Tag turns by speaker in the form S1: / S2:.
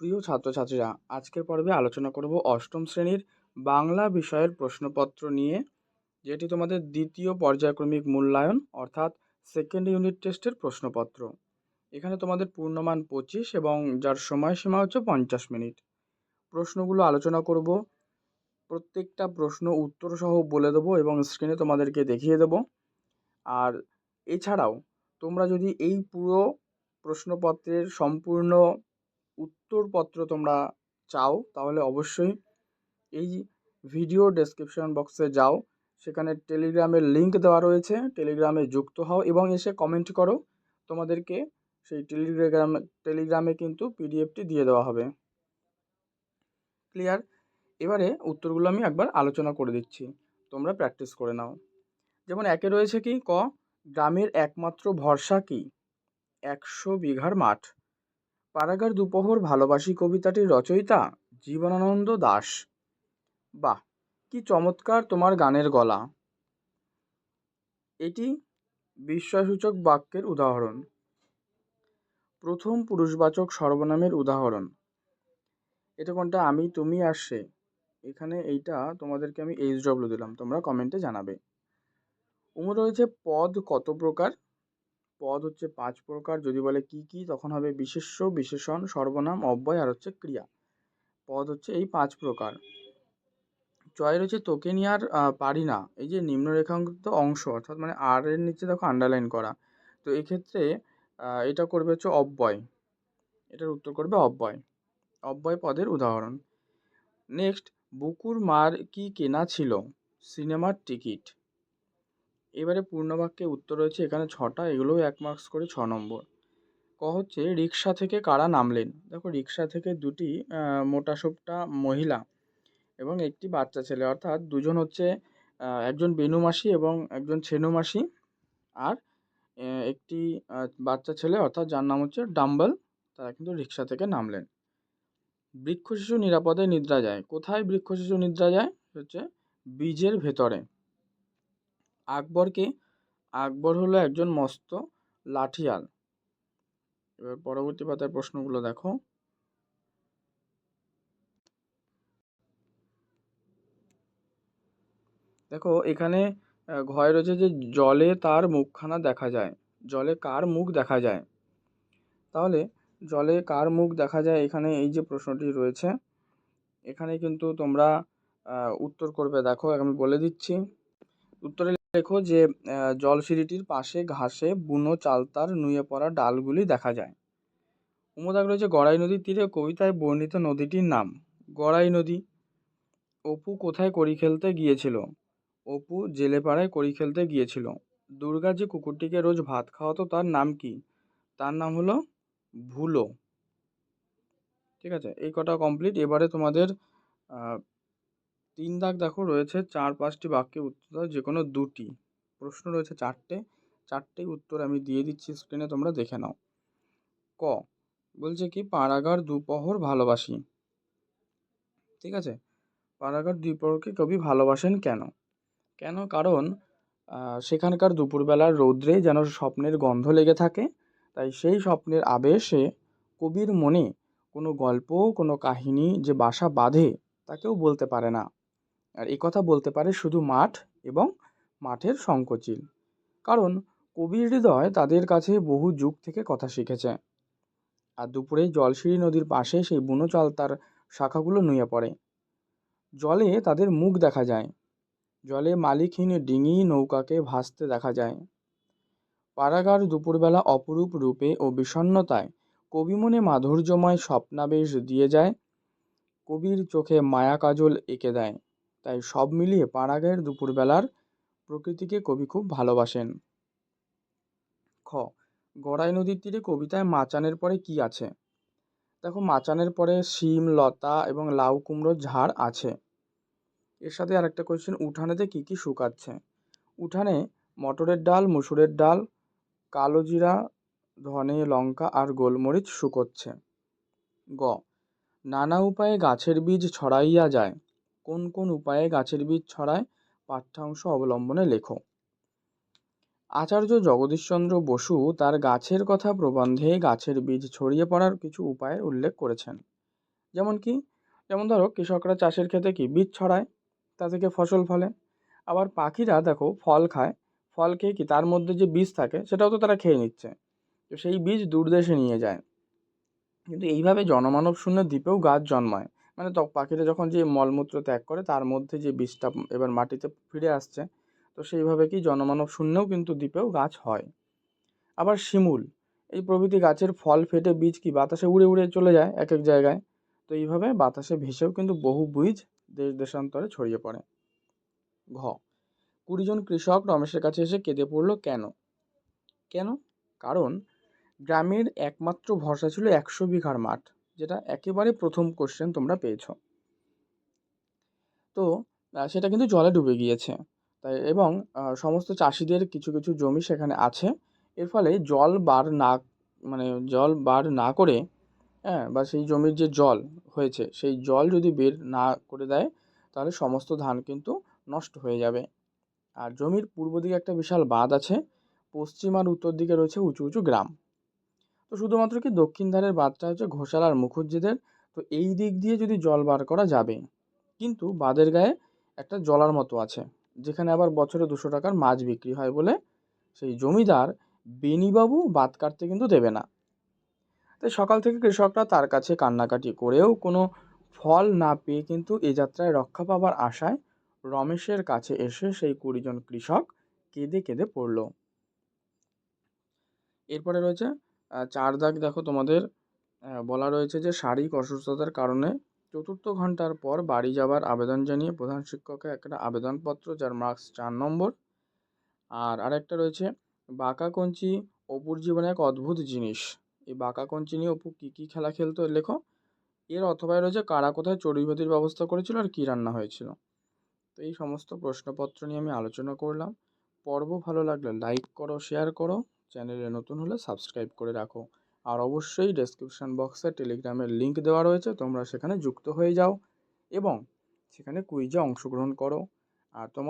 S1: প্রিয় ছাত্রছাত্রীরা, আজকের পর্বে আলোচনা করব অষ্টম শ্রেণির বাংলা বিষয়ের প্রশ্নপত্র নিয়ে, যেটি তোমাদের দ্বিতীয় পর্যায়ক্রমিক মূল্যায়ন অর্থাৎ সেকেন্ড ইউনিট টেস্টের প্রশ্নপত্র। এখানে তোমাদের পূর্ণমান পঁচিশ এবং যার সময়সীমা হচ্ছে পঞ্চাশ মিনিট। প্রশ্নগুলো আলোচনা করব, প্রত্যেকটা প্রশ্ন উত্তর সহ বলে দেবো এবং স্ক্রিনে তোমাদেরকে দেখিয়ে দেবো। আর এছাড়াও, তোমরা যদি এই পুরো প্রশ্নপত্রের সম্পূর্ণ উত্তরপত্র তোমরা চাও, তাহলে অবশ্যই এই ভিডিও ডেসক্রিপশন বক্সে যাও। সেখানে টেলিগ্রামের লিঙ্ক দেওয়া রয়েছে। টেলিগ্রামে যুক্ত হও এবং এসে কমেন্ট করো। তোমাদেরকে সেই টেলিগ্রামে টেলিগ্রামে কিন্তু পিডিএফটি দিয়ে দেওয়া হবে। ক্লিয়ার এবারে উত্তরগুলো আমি একবার আলোচনা করে দিচ্ছি। তোমরা প্র্যাকটিস করে নাও। যেমন একে রয়েছে কি? ক, গ্রামের একমাত্র ভরসা কি? একশো বিঘার মাঠ। পাড়াগার দুপহর ভালোবাসি কবিতাটির রচয়িতা জীবনানন্দ দাশ বাহ, কি চমৎকার তোমার গানের গলা। এটি বিস্ময়সূচক বাক্যের উদাহরণ। প্রথম পুরুষবাচক সর্বনামের উদাহরণ। এটা কোনটা? আমি, তুমি আর সে। এখানে এইটা তোমাদেরকে আমি এইচ ডব্লিউ দিলাম, তোমরা কমেন্টে জানাবে। উমর রয়েছে পদ কত প্রকার? পদ হচ্ছে পাঁচ প্রকার। যদি বলে কি কি, তখন হবে বিশেষ্য, বিশেষণ, সর্বনাম, অব্যয় আর হচ্ছে ক্রিয়া। পদ হচ্ছে এই পাঁচ প্রকার। চয় রয়েছে তোকে নিয়ে আর পারি না। এই যে নিম্নরেখাঙ্কিত অংশ, অর্থাৎ মানে আর এর নিচে দেখো আন্ডারলাইন করা। তো এক্ষেত্রে এটা করবে হচ্ছে অব্যয়। এটার উত্তর করবে অব্যয়। অব্যয় পদের উদাহরণ। নেক্সট বুকুর মার কি কেনা ছিল? সিনেমার টিকিট। এবারে পূর্ণবাক্যে উত্তর রয়েছে এখানে ছটা, এগুলোও এক মার্কস করে ছ নম্বর। ক হচ্ছে, রিক্সা থেকে কারা নামলেন? দেখো, রিক্সা থেকে দুটি মোটাসোপটা মহিলা এবং একটি বাচ্চা ছেলে। অর্থাৎ দুজন হচ্ছে একজন বেনু মাসি এবং একজন ছেনু মাসি আর একটি বাচ্চা ছেলে, অর্থাৎ যার নাম হচ্ছে ডাম্বল, তারা কিন্তু রিক্সা থেকে নামলেন। বৃক্ষ শিশু নিরাপদে নিদ্রা যায়। কোথায় বৃক্ষ শিশু নিদ্রা যায়? হচ্ছে বীজের ভেতরে। আকবরকে, আকবর হলো একজন মস্ত লাঠিয়াল। এবার পরবর্তী পাতায় প্রশ্নগুলো দেখো। দেখো, এখানে ঘয় রয়েছে যে জলে তার মুখখানা দেখা যায়। জলে কার মুখ দেখা যায়? তাহলে, জলে কার মুখ দেখা যায়? এখানে এই যে প্রশ্নটি রয়েছে, এখানে কিন্তু তোমরা উত্তর করবে। দেখো, আমি বলে দিচ্ছি। উত্তরে লেখো যে জলসিঁড়িটির পাশে ঘাসে বুনো চালতার নুয়ে পড়া ডালগুলি দেখা যায়। উমদাগ রয়েছে গড়াই নদীর তীরে কবিতায় বর্ণিত নদীটির নাম। গড়াই নদী, অপু কোথায় কড়ি খেলতে গিয়েছিল? অপু জেলেপাড়ায় কড়ি খেলতে গিয়েছিল। দুর্গা যে কুকুরটিকে রোজ ভাত খাওয়াতো তার নাম কি? তার নাম হলো ভুলো। ঠিক আছে, এই কটা কমপ্লিট এবারে তোমাদের তিন দাগ দেখো রয়েছে, চার পাঁচটি বাক্যে উত্তর দাও যে কোনো দুটি। প্রশ্ন রয়েছে চারটে। চারটেই উত্তর আমি দিয়ে দিচ্ছি স্ক্রিনে তোমরা দেখে নাও। ক, বলছে কি পাড়াগার দুপহর ভালোবাসি। ঠিক আছে? পাড়াগার দুপহরকে কবি ভালোবাসেন কেন? কেন? কারণ সেখানকার দুপুরবেলার রৌদ্রে যেন স্বপ্নের গন্ধ লেগে থাকে, তাই সেই স্বপ্নের আবেশে কবির মনে কোনো গল্প, কোনো কাহিনী যে বাসা বাঁধে তা কেউ বলতে পারে না। আর এ কথা বলতে পারে শুধু মাঠ এবং মাঠের সংকোচিল কারণ কবির হৃদয় তাদের কাছে বহু যুগ থেকে কথা শিখেছে। আর দুপুরে জলশিরি নদীর পাশে সেই বুনো চাল তার শাখাগুলো নুয়ে পড়ে। জলে তাদের মুখ দেখা যায়। জলে মালিকহীন ডিঙি নৌকাকে ভাসতে দেখা যায়। পাড়াগার দুপুরবেলা অপরূপ রূপে ও বিষণ্ণতায় কবি মনে মাধুর্যময় স্বপ্নাবেশ দিয়ে যায়। কবির চোখে মায়া কাজল এঁকে দেয়। তাই সব মিলিয়ে পাড়াগাঁয়ের দুপুরবেলার প্রকৃতিকে কবি খুব ভালোবাসেন। খ, গড়াই নদীর তীরে কবিতায় মাচানের পরে কি আছে? দেখো, মাচানের পরে শিম, লতা এবং লাউ কুমড়োর ঝাড় আছে। এর সাথে আরেকটা কোয়েশ্চেন উঠানেতে কী কী শুকাচ্ছে? উঠানে মটরের ডাল, মুসুরের ডাল, কালো জিরা, ধনে, লঙ্কা আর গোলমরিচ শুকোচ্ছে। গ, নানা উপায়ে গাছের বীজ ছড়াইয়া যায়। কোন কোন উপায়ে গাছের বীজ ছড়ায়? পাঠ্যাংশ অবলম্বনে লেখো। আচার্য জগদীশচন্দ্র বসু তার গাছের কথা প্রবন্ধে গাছের বীজ ছড়িয়ে পড়ার কিছু উপায়ের উল্লেখ করেছেন। যেমন কি? যেমন ধরো, কৃষকরা চাষের ক্ষেতে কি বীজ ছড়ায়? তা থেকে ফসল ফলে। আবার পাখিরা দেখো, ফল খায়। ফল খেয়ে কি তার মধ্যে যে বীজ থাকে, সেটাও তো তারা খেয়ে নিচ্ছে। তো সেই বীজ দূর দেশে নিয়ে যায়। কিন্তু এইভাবে জনমানব শূন্য দ্বীপেও গাছ জন্মায়। মানে তো পাখিরা যখন যে মলমূত্র ত্যাগ করে, তার মধ্যে যে বীজটা এবার মাটিতে ফিরে আসছে, তো সেইভাবে কি জনমানব শূন্যও কিন্তু দ্বীপেও গাছ হয়। আবার শিমুল, এই প্রভৃতি গাছের ফল ফেটে বীজ কি বাতাসে উড়ে উড়ে চলে যায় এক এক জায়গায়? তো এইভাবে বাতাসে ভেসেও কিন্তু বহু বীজ দেশ দেশান্তরে ছড়িয়ে পড়ে। ঘ কুড়িজন কৃষক রমেশের কাছে এসে কেঁদে পড়ল, কেন? কেন? কারণ গ্রামের একমাত্র ভরসা ছিল একশো বিঘার মাঠ। যেটা একেবারে প্রথম কোশ্চেন তোমরা পেয়েছ। তো সেটা কিন্তু জলে ডুবে গিয়েছে। তাই এবং সমস্ত চাষিদের কিছু কিছু জমি সেখানে আছে। এর ফলে জল বার না মানে জল বার না করে হ্যাঁ বা সেই জমির যে জল হয়েছে, সেই জল যদি বের না করে দেয়, তাহলে সমস্ত ধান কিন্তু নষ্ট হয়ে যাবে। আর জমির পূর্ব দিকে একটা বিশাল বাঁধ আছে, পশ্চিম আর উত্তর দিকে রয়েছে উঁচু উঁচু গ্রাম। তো শুধুমাত্র কি দক্ষিণ ধারের বাঁধটা হচ্ছে ঘোষাল আর মুখুজ্জেদের তো এই দিক দিয়ে যদি জল বার করা যাবে, কিন্তু বাঁধের গায়ে একটা জলার মতো আছে, যেখানে আবার বছরে দুশো টাকার মাছ বিক্রি হয় বলে সেই জমিদার বেনিবাবু বাদ কাটতে কিন্তু দেবে না। তাই সকাল থেকে কৃষকরা তার কাছে কান্নাকাটি করেও কোনো ফল না পেয়ে কিন্তু এ যাত্রায় রক্ষা পাবার আশায় রমেশের কাছে এসে সেই কুড়িজন কৃষক কেঁদে কেঁদে পড়ল। এরপরে রয়েছে চার দাগ দেখো তোমাদের। বলা রয়েছে যে শারীরিক অসুস্থতার কারণে চতুর্থ ঘণ্টার পর বাড়ি যাবার আবেদন জানিয়ে প্রধান শিক্ষককে একটা আবেদনপত্র যার মার্কস চার নম্বর। আর আরেকটা রয়েছে, বাঁকা কঞ্চি অপুর জীবনে এক অদ্ভুত জিনিস। এই বাঁকা কঞ্চি নিয়ে অপু কী কী খেলা খেলতো লেখো? এর অথবায় রয়েছে, কারা কোথায় চড়ুইভাতির ব্যবস্থা করেছিল আর কী রান্না হয়েছিল। তো এই সমস্ত প্রশ্নপত্র নিয়ে আমি আলোচনা করলাম। পর্ব ভালো লাগলে লাইক করো শেয়ার করো। চ্যানেলে নতুন হলে সাবস্ক্রাইব করে রাখো। আর অবশ্যই ডেসক্রিপশন বক্সে টেলিগ্রামের লিঙ্ক দেওয়া রয়েছে, তোমরা সেখানে যুক্ত হয়ে যাও এবং সেখানে কুইজে অংশগ্রহণ করো। আর তোমার